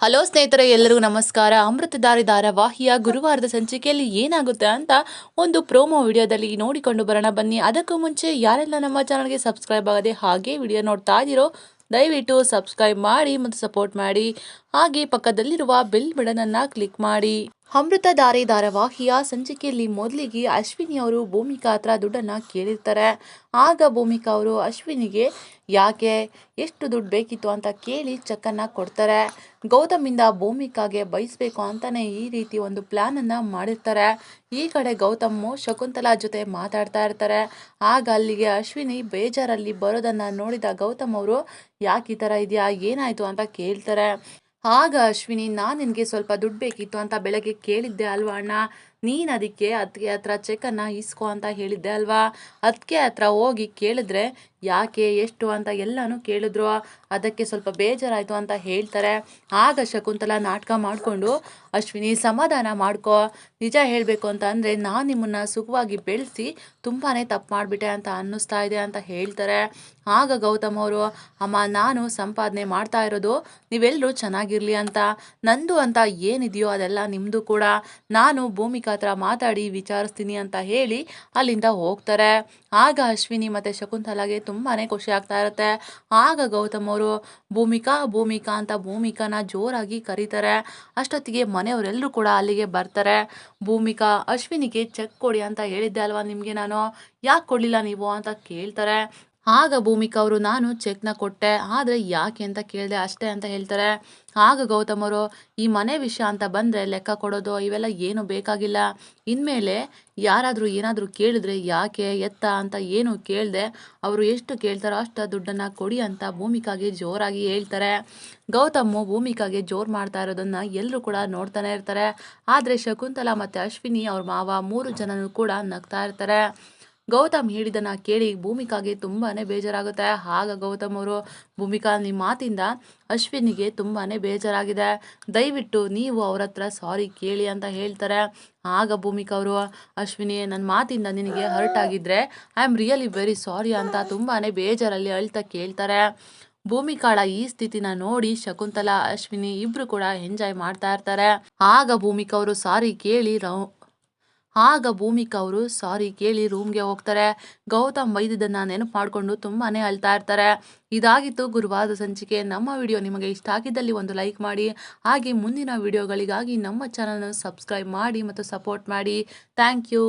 Hello ಸ್ನೇಹಿತರೆ ಎಲ್ಲರಿಗೂ ನಮಸ್ಕಾರ. ಅಮೃತಧಾರಿ ಧಾರಾವಾಹಿಯ ಗುರುವಾರದ ಸಂಚಿಕೆಯಲ್ಲಿ ಏನಾಗುತ್ತೆ ಅಂತ ಒಂದು ಪ್ರೋಮೋ ವಿಡಿಯೋದಲ್ಲಿ ನೋಡಿಕೊಂಡು ಬರೋಣ ಬನ್ನಿ. ಅದಕ್ಕೂ ಮುಂಚೆ ಯಾರೆಲ್ಲ ನಮ್ಮ ಚಾನಲ್ಗೆ ಸಬ್ಸ್ಕ್ರೈಬ್ ಆಗದೆ ಹಾಗೆ ವಿಡಿಯೋ ನೋಡ್ತಾ ಇದ್ದೀರೋ, ದಯವಿಟ್ಟು ಸಬ್ಸ್ಕ್ರೈಬ್ ಮಾಡಿ ಮತ್ತು ಸಪೋರ್ಟ್ ಮಾಡಿ. ಹಾಗೆ ಪಕ್ಕದಲ್ಲಿರುವ ಬೆಲ್ ಬಟನನ್ನು ಕ್ಲಿಕ್ ಮಾಡಿ. ಅಮೃತಧಾರೆ ಧಾರಾವಾಹಿಯ ಸಂಚಿಕೆಯಲ್ಲಿ ಮೊದಲಿಗೆ ಅಶ್ವಿನಿ ಅವರು ಭೂಮಿಕಾ ಹತ್ರ ದುಡ್ಡನ್ನು ಕೇಳಿರ್ತಾರೆ. ಆಗ ಭೂಮಿಕಾ ಅವರು ಅಶ್ವಿನಿಗೆ, ಯಾಕೆ? ಎಷ್ಟು ದುಡ್ಡು ಬೇಕಿತ್ತು ಅಂತ ಕೇಳಿ ಚೆಕ್ಕನ್ನು ಕೊಡ್ತಾರೆ. ಗೌತಮಿಂದ ಭೂಮಿಕಾಗೆ ಬಯಸಬೇಕು ಅಂತಲೇ ಈ ರೀತಿ ಒಂದು ಪ್ಲ್ಯಾನನ್ನು ಮಾಡಿರ್ತಾರೆ. ಈ ಕಡೆ ಗೌತಮು ಶಕುಂತಲಾ ಜೊತೆ ಮಾತಾಡ್ತಾ ಇರ್ತಾರೆ. ಆಗ ಅಲ್ಲಿಗೆ ಅಶ್ವಿನಿ ಬೇಜಾರಲ್ಲಿ ಬರೋದನ್ನು ನೋಡಿದ ಗೌತಮ್ ಅವರು, ಯಾಕೆ ಈ ಥರ ಇದೆಯಾ? ಏನಾಯಿತು? ಅಂತ ಕೇಳ್ತಾರೆ. ಆಗ ಅಶ್ವಿನಿ ನಾನು ನಿನಗೆ ಸ್ವಲ್ಪ ದುಡ್ಡು ಬೇಕಿತ್ತು ಅಂತ ಬೆಳಗ್ಗೆ ಕೇಳಿದ್ದೆ ಅಲ್ವಾ ಅಣ್ಣ? ನೀನು ಅದಕ್ಕೆ ಅದಕ್ಕೆ ಹತ್ರ ಚೆಕನ್ನು ಇಸ್ಕೊ ಅಂತ ಹೇಳಿದ್ದೆ ಅಲ್ವಾ? ಅದಕ್ಕೆ ಹತ್ರ ಹೋಗಿ ಕೇಳಿದ್ರೆ, ಯಾಕೆ, ಎಷ್ಟು ಅಂತ ಎಲ್ಲನೂ ಕೇಳಿದ್ರು. ಅದಕ್ಕೆ ಸ್ವಲ್ಪ ಬೇಜಾರಾಯಿತು ಅಂತ ಹೇಳ್ತಾರೆ. ಆಗ ಶಕುಂತಲ ನಾಟಕ ಮಾಡಿಕೊಂಡು, ಅಶ್ವಿನಿ, ಸಮಾಧಾನ ಮಾಡ್ಕೊ. ನಿಜ ಹೇಳಬೇಕು ಅಂತ ಅಂದರೆ ನಾನು ನಿಮ್ಮನ್ನು ಸುಖವಾಗಿ ಬೆಳೆಸಿ ತುಂಬಾ ತಪ್ಪು ಮಾಡಿಬಿಟ್ಟೆ ಅಂತ ಅನ್ನಿಸ್ತಾ ಇದೆ ಅಂತ ಹೇಳ್ತಾರೆ. ಆಗ ಗೌತಮ್ ಅವರು, ಅಮ್ಮ, ನಾನು ಸಂಪಾದನೆ ಮಾಡ್ತಾ ಇರೋದು ನೀವೆಲ್ಲರೂ ಚೆನ್ನಾಗಿರಲಿ ಅಂತ. ನಂದು ಅಂತ ಏನಿದೆಯೋ ಅದೆಲ್ಲ ನಿಮ್ಮದು ಕೂಡ. ನಾನು ಭೂಮಿಕಾ ಹತ್ರ ಮಾತಾಡಿ ವಿಚಾರಿಸ್ತೀನಿ ಅಂತ ಹೇಳಿ ಅಲ್ಲಿಂದ ಹೋಗ್ತಾರೆ. ಆಗ ಅಶ್ವಿನಿ ಮತ್ತು ಶಕುಂತಲಾಗೆ ತುಂಬಾ ಖುಷಿ ಆಗ್ತಾ ಇರುತ್ತೆ. ಆಗ ಗೌತಮ್ ಅವರು, ಭೂಮಿಕಾ ಭೂಮಿಕಾ ಅಂತ ಭೂಮಿಕಾನ ಜೋರಾಗಿ ಕರೀತಾರೆ. ಅಷ್ಟೊತ್ತಿಗೆ ಮನೆಯವರೆಲ್ಲರೂ ಕೂಡ ಅಲ್ಲಿಗೆ ಬರ್ತಾರೆ. ಭೂಮಿಕಾ, ಅಶ್ವಿನಿಗೆ ಚೆಕ್ ಕೊಡಿ ಅಂತ ಹೇಳಿದ್ದೆ ಅಲ್ವಾ ನಿಮಗೆ ನಾನು? ಯಾಕೆ ಕೊಡಲಿಲ್ಲ ನೀವು ಅಂತ ಕೇಳ್ತಾರೆ. ಆಗ ಭೂಮಿಕಾ ಅವರು ನಾನು ಚೆಕ್ನ ಕೊಟ್ಟೆ, ಆದರೆ ಯಾಕೆ ಅಂತ ಕೇಳಿದೆ ಅಷ್ಟೇ ಅಂತ ಹೇಳ್ತಾರೆ. ಆಗ ಗೌತಮ್ ಅವರು ಈ ಮನೆ ವಿಷಯ ಅಂತ ಬಂದರೆ ಲೆಕ್ಕ ಕೊಡೋದು, ಇವೆಲ್ಲ ಏನು ಬೇಕಾಗಿಲ್ಲ. ಇನ್ಮೇಲೆ ಯಾರಾದರೂ ಏನಾದರೂ ಕೇಳಿದ್ರೆ ಯಾಕೆ, ಎತ್ತ ಅಂತ ಏನು ಕೇಳಿದೆ, ಅವರು ಎಷ್ಟು ಕೇಳ್ತಾರೋ ಅಷ್ಟು ದುಡ್ಡನ್ನು ಕೊಡಿ ಅಂತ ಭೂಮಿಕಾಗೆ ಜೋರಾಗಿ ಹೇಳ್ತಾರೆ. ಗೌತಮ್ಮು ಭೂಮಿಕಾಗೆ ಜೋರು ಮಾಡ್ತಾ ಇರೋದನ್ನು ಎಲ್ಲರೂ ಕೂಡ ನೋಡ್ತಾನೆ ಇರ್ತಾರೆ. ಆದರೆ ಶಕುಂತಲಾ ಮತ್ತು ಅಶ್ವಿನಿ ಅವ್ರ ಮಾವ ಮೂರು ಜನನೂ ಕೂಡ ನಗ್ತಾ ಇರ್ತಾರೆ. ಗೌತಮ್ ಹೇಳಿದ್ದನ್ನು ಕೇಳಿ ಭೂಮಿಕಾಗೆ ತುಂಬಾ ಬೇಜಾರಾಗುತ್ತೆ. ಆಗ ಗೌತಮ್ ಅವರು ಭೂಮಿಕಾ ನಿಮ್ಮ ಮಾತಿಂದ ಅಶ್ವಿನಿಗೆ ತುಂಬಾ ಬೇಜಾರಾಗಿದೆ. ದಯವಿಟ್ಟು ನೀವು ಅವ್ರ ಹತ್ರ ಸಾರಿ ಕೇಳಿ ಅಂತ ಹೇಳ್ತಾರೆ. ಆಗ ಭೂಮಿಕಾ ಅವರು, ಅಶ್ವಿನಿ ನನ್ನ ಮಾತಿಂದ ನಿನಗೆ ಹರ್ಟ್ ಆಗಿದ್ರೆ I am really very sorry ಅಂತ ತುಂಬಾ ಬೇಜಾರಲ್ಲಿ ಅಳ್ತಾ ಕೇಳ್ತಾರೆ. ಭೂಮಿಕಾಳ ಈ ಸ್ಥಿತಿನ ನೋಡಿ ಶಕುಂತಲಾ, ಅಶ್ವಿನಿ ಇಬ್ರು ಕೂಡ ಎಂಜಾಯ್ ಮಾಡ್ತಾ ಇರ್ತಾರೆ. ಆಗ ಭೂಮಿಕಾ ಅವರು ಸಾರಿ ಕೇಳಿ ರೌ ಆಗ ಭೂಮಿಕಾ ಅವರು ಸಾರಿ, ಕೇಳಿ, ರೂಮ್ಗೆ ಹೋಗ್ತಾರೆ. ಗೌತಮ್ ವೈದ್ಯದನ್ನ ನೆನಪು ಮಾಡಿಕೊಂಡು ತುಂಬಾನೇ ಅಳ್ತಾ ಇರ್ತಾರೆ. ಇದಾಗಿತ್ತು ಗುರುವಾರದ ಸಂಚಿಕೆ. ನಮ್ಮ ವಿಡಿಯೋ ನಿಮಗೆ ಇಷ್ಟ ಆಗಿದ್ದಲ್ಲಿ ಒಂದು ಲೈಕ್ ಮಾಡಿ. ಹಾಗೆ ಮುಂದಿನ ವಿಡಿಯೋಗಳಿಗಾಗಿ ನಮ್ಮ ಚಾನಲ್ನ ಸಬ್ಸ್ಕ್ರೈಬ್ ಮಾಡಿ ಮತ್ತು ಸಪೋರ್ಟ್ ಮಾಡಿ. Thank you.